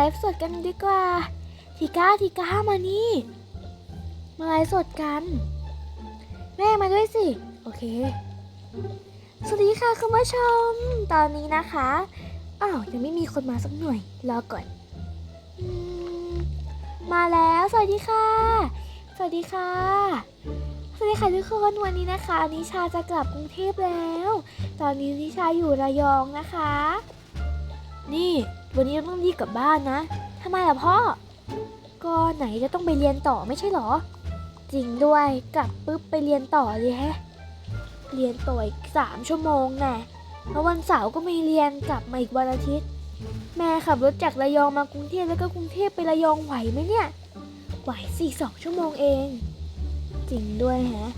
ไลฟ์สดกันดีกว่า ทีก้าทีก้ามานี่ มาไลฟ์สดกัน แม่มาด้วยสิ โอเค สวัสดีค่ะคุณผู้ชม ตอนนี้นะคะ อ้าวยังไม่มีคนมาสักหน่อย รอก่อนอมมาแล้ว สวัสดีค่ะ สวัสดีค่ะ สวัสดีค่ะทุกคนวันนี้นะคะนิชาจะกลับกรุงเทพแล้ว ตอนนี้นิชาอยู่ระยองนะคะ นี่ วันนี้ต้องรีบกลับบ้านนะทำไมล่ะพ่อ ก็ไหนจะต้องไปเรียนต่อไม่ใช่เหรอ จริงด้วย กลับปุ๊บไปเรียนต่อเลยแฮะ เรียนต่ออีกสามชั่วโมงแน่แล้ววันเสาร์ก็ไม่เรียนกลับมาอีกวันอาทิตย์ แม่ขับรถจากระยองมากรุงเทพแล้วก็กรุงเทพไประยองไหวไหมเนี่ย ไหวสี่สองชั่วโมงเอง จริงด้วยแฮะ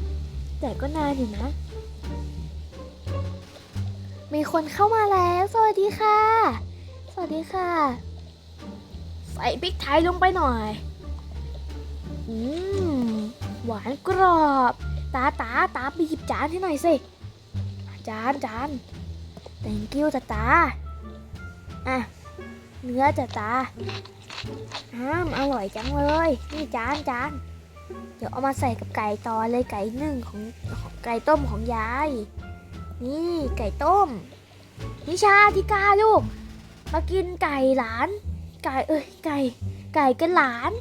แต่ก็นานอยู่นะ มีคนเข้ามาแล้ว สวัสดีค่ะ วัสดีค่ะ ใส่พริกไทยลงไปหน่อย อืม หวานกรอบ ตาตาตาไปหยิบจานให้หน่อยสิ จานจาน thank you จ้ะตา อะ เนื้อจ้ะตาอ้ามอร่อยจังเลย นี่จานจานเดี๋ยวเอามาใส่กับไก่ต่อเลยไก่นึ่งของของไก่ต้มของยาย นี่ไก่ต้ม นิชาทิกาลูก มากินไก่หลาน ไก่เอ้ยไก่ ไก่กันหลาน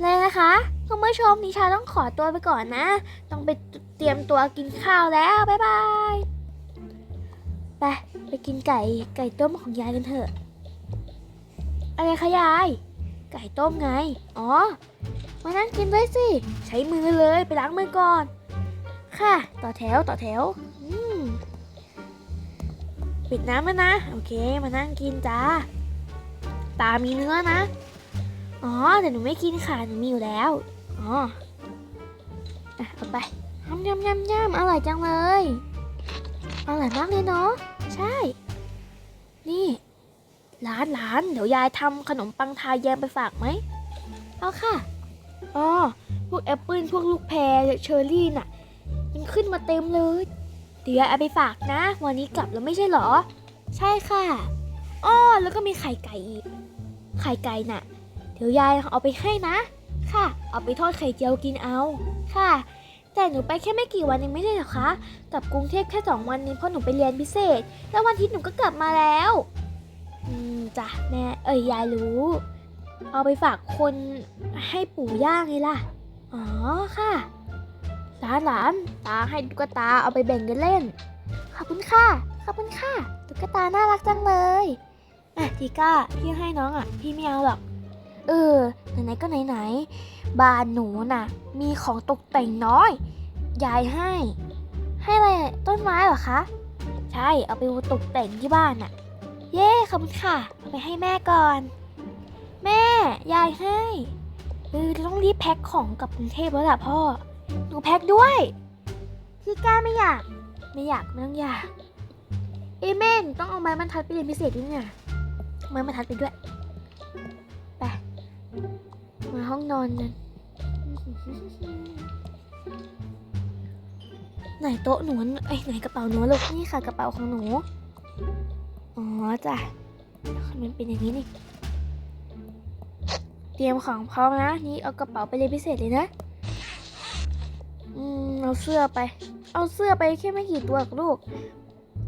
เลยนะคะคุณผู้ชมนิชาต้องขอตัวไปก่อนนะ ต้องไปเตรียมตัวกินข้าวแล้ว บ๊ายบายไปไปกินไก่ไก่ต้มของยายกันเถอะ อะไรคะยาย ไก่ต้มไง อ๋อ มานั่งกินด้วยสิ ใช้มือเลยไปล้างมือก่อน ค่ะ ต่อแถวต่อแถว ปิดน้ำแล้วนะ โอเค มานั่งกินจ้า ตามีเนื้อนะ อ๋อแต่หนูไม่กินค่ะ หนูมีอยู่แล้ว อ๋ออะเอาไปยำยำยำยำอร่อยจังเลย อร่อยมากเลยเนาะ ใช่ นี่ร้านร้านเดี๋ยวยายทำขนมปังทาแยมไปฝากไหม เอาค่ะ อ๋อ พวกแอปเปิลพวกลูกแพรเชอร์รี่น่ะ มันขึ้นมาเต็มเลย ดี๋ยวยายเอาไปฝากนะ วันนี้กลับแล้วไม่ใช่เหรอ ใช่ค่ะอ้อแล้วก็มีไข่ไก่อีก ไข่ไก่น่ะ เดี๋ยวยายเอาไปให้นะ ค่ะ เอาไปทอดไข่เจียวกินเอา ค่ะ แต่หนูไปแค่ไม่กี่วันเองไม่ได้เหรอคะกลับกรุงเทพแค่สองวันนี้เพราะหนูไปเรียนพิเศษ แล้ววันอาทิตย์หนูก็กลับมาแล้ว อืมจ้ะแม่ เอ้ยยายรู้ เอาไปฝากคนให้ปู่ย่าไงล่ะ อ๋อค่ะ หลานหลานตาให้ตุ๊กตาเอาไปแบ่งกันเล่น ขอบคุณค่ะ ขอบคุณค่ะ ตุ๊กตาน่ารักจังเลยอะทีก้าพี่ให้น้องอะ พี่ไม่เอาหรอก เออ ไหนๆก็ไหนๆบ้านหนูน่ะ มีของตกแต่งน้อย ยายให้ ให้อะไรต้นไม้เหรอคะ ใช่ เอาไปตกแต่งที่บ้านน่ะ เย้ ขอบคุณค่ะ เอาไปให้แม่ก่อน แม่ ยายให้เออต้องรีบแพ็คของกลับกรุงเทพแล้วล่ะพ่อ หนูแพ็คด้วย พี่ก้าไม่อยาก ไม่อยากไม่ต้องอยาก เอยแม่หนูต้องเอาไม้บรรทัดไปเรียนพิเศษด้วยเนี่ยไม้บรรทัดไปด้วย ไป มาห้องนอนกันไหนโต๊ะหนูเอ้ไหนกระเป๋าหนูลูกนี่ค่ะกระเป๋าของหนู อ๋อจ้ะ มันเป็นอย่างนี้นี่ เตรียมของพร้อมนะ นี่เอากระเป๋าไปเลยนพิเศษเลยนะ เอาเสื้อไป เอาเสื้อไปแค่ไม่กี่ตัวลูก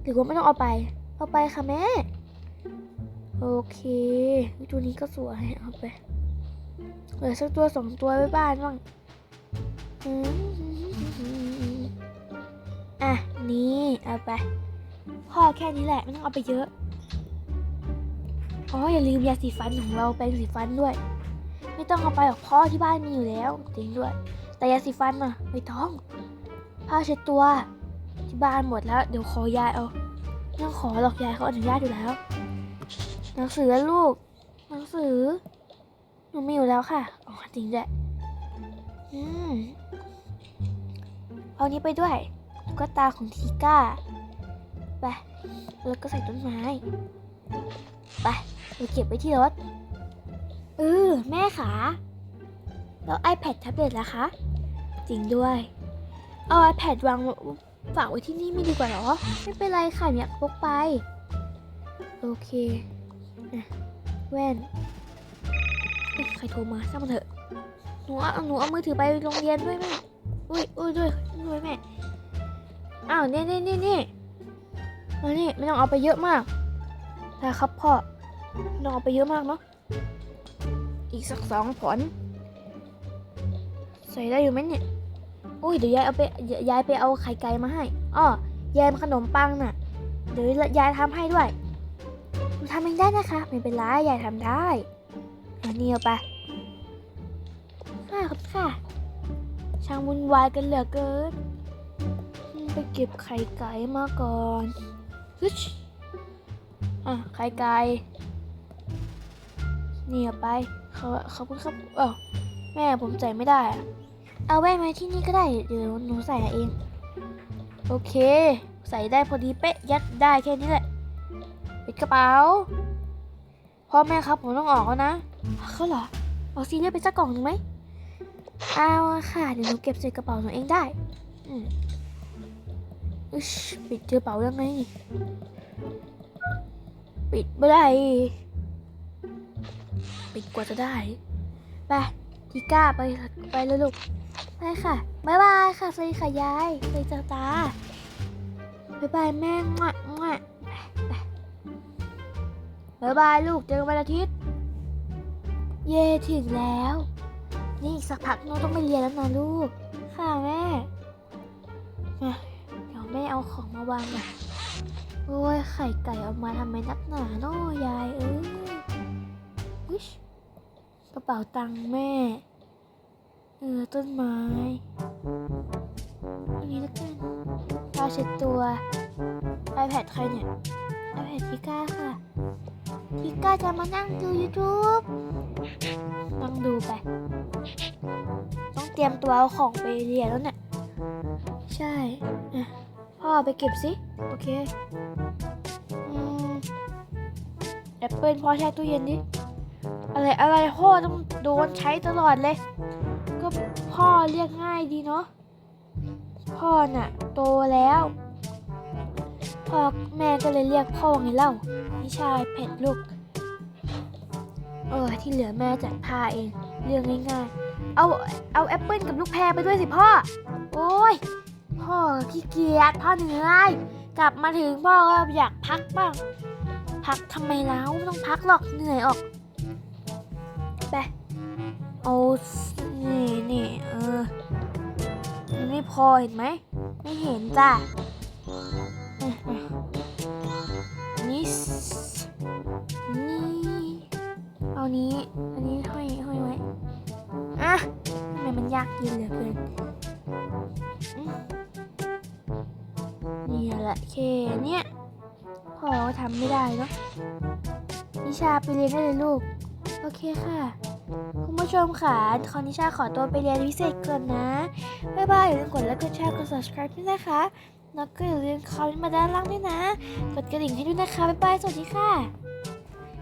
หรือว่าไม่ต้องเอาไป เอาไปค่ะแม่ โอเคตัวนี้ก็สวยเอาไปเหลือสักตัวสองตัวไว้บ้านบ้างอะนี่เอาไป พ่อแค่นี้แหละไม่ต้องเอาไปเยอะอ๋ออย่าลืมยาสีฟันของเราแปรงสีฟันด้วย ไม่ต้องเอาไปหรอกพ่อที่บ้านมีอยู่แล้วจริงด้วย แต่ยาสีฟันน่ะไม่ต้อง ผ้าเช็ดตัวที่บ้านหมดแล้ว เดี๋ยวขอยายเอาไม่ต้องขอหรอกยายเขาอนุญาตอยู่แล้ว หนังสือลูก หนังสือหนูมีอยู่แล้วค่ะอ๋อจริงด้วยอืมเอานี้ไปด้วยตุ๊กตาของทีก้าไปแล้วก็ใส่ต้นไม้ไปเราเก็บไว้ที่รถเออแม่ขาแล้ว iPad แท็บเล็ตล่ะคะ จริงด้วย เอา iPad วางฝากไว้ที่นี่ไม่ดีกว่าเหรอ ไม่เป็นไรค่ะอยากพกไป โอเคแว่นใครโทรมาช่างมันเถอะ หนูเอาหนูเอามือถือไปโรงเรียนด้วยแม่ อุ้ยอุ้ยด้วยด้วยแม่ อ้าวนี่นี่นี่นี่มานี่ไม่ต้องเอาไปเยอะมากนะครับพ่อไม่ต้องเอาไปเยอะมากเนาะ อีกสักสองผล ใส่ได้อยู่ไหมเนี่ย อุ้ยเดี๋ยวยายเอาไปยายไปเอาไข่ไก่มาให้อ้อยายมีขนมปังน่ะ เดี๋ยวยายทำให้ด้วยหนูทำเองได้นะคะ ไม่เป็นไรยายทำได้อันนี้เอาไปค่ะครับค่ะ ช่างวุ่นวายกันเหลือเกินไปเก็บไข่ไก่มาก่อนฮึชอะไข่ไก่นี่เอาไปเขาเขอบคุณครับเออแม่ผมใส่ไม่ได้อะ เอาแว่นไว้ที่นี่ก็ได้ เดี๋ยวหนูใส่เอง โอเค ใส่ได้พอดีเป๊ะ ยัดได้แค่นี้แหละ ปิดกระเป๋า พ่อแม่ครับผมต้องออกแล้วนะเขาเหรอ เอาซีเรียสไปสักกล่องหนึ่งไหม เอาค่ะ เดี๋ยวหนูเก็บใส่กระเป๋าหนูเองได้ อืมอึชปิดกระเป๋ายังไง ปิดไม่ได้ ปิดกว่าจะได้ ไปทีก้าไปไปเลยลูก ไปค่ะ บ๊ายบายค่ะสวัสดีค่ะยายสวัสดีจ้าตาบ๊ายบายแม่งะงะไปไปบ๊ายบายลูกเจอกันวันอาทิตย์ เย่ถึงแล้ว นี่อีกสักพักหนูต้องไปเรียนแล้วนะลูก ค่ะแม่มาเดี๋ยวแม่เอาของมาวางหน่อยโอ้ยไข่ไก่เอามาทำไมนักหนาเนาะยายเอ้ยกระเป๋าตังค์แม่ เออต้นไม้อันนี้แล้วกันผ้าเช็ดตัว iPad ใครเนี่ย iPad ทิก้าค่ะทิก้าจะมานั่งดู YouTube นั่งดูไป ต้องเตรียมตัวเอาของไปเรียนแล้วเนี่ย ใช่อะพ่อไปเก็บสิ โอเคอืมแอปเปิลพ่อแช่ตู้เย็นดิ อะไรอะไรพ่อต้องโดนใช้ตลอดเลย พ่อเรียกง่ายดีเนาะพ่อน่ะ โตแล้วพ่อแม่ก็เลยเรียกพ่อไงเล่าพี่ชายเผ็ดลูกเออที่เหลือแม่จัดผ้าเองเรื่องง่ายๆ เอาเอาแอปเปิลกับลูกแพรไปด้วยสิพ่อ โอ้ยพ่อขี้เกียจพ่อเหนื่อยกลับมาถึงพ่อก็อยากพักบ้างพักทำไมแล้วไม่ต้องพักหรอกเหนื่อยออกไป เอานี่นี่เออมันไม่พอเห็นไหม ไม่เห็นจ้ะนี่นี่เอานี้อันนี้ห้อยห้อยไว้อะทำไมมันยากเย็นเหลือเกินนี่แหละเคเนี่ยพอทำไม่ได้เนาะนิชาไปเรียนได้เลยลูก โอเคค่ะ คุณผู้ชมค่ะคอนนิชาขอตัวไปเรียนพิเศษก่อนนะ บ๊ายบายอย่าลืมกดไลค์กดแชร์กด subscribe ด้วยนะคะแล้วก็อย่าลืมคอมเมนต์มาด้านล่างด้วยนะ กดกระดิ่งให้ด้วยนะคะ บ๊ายบาย สวัสดีค่ะ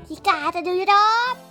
ทีกาจะดูยูทูบ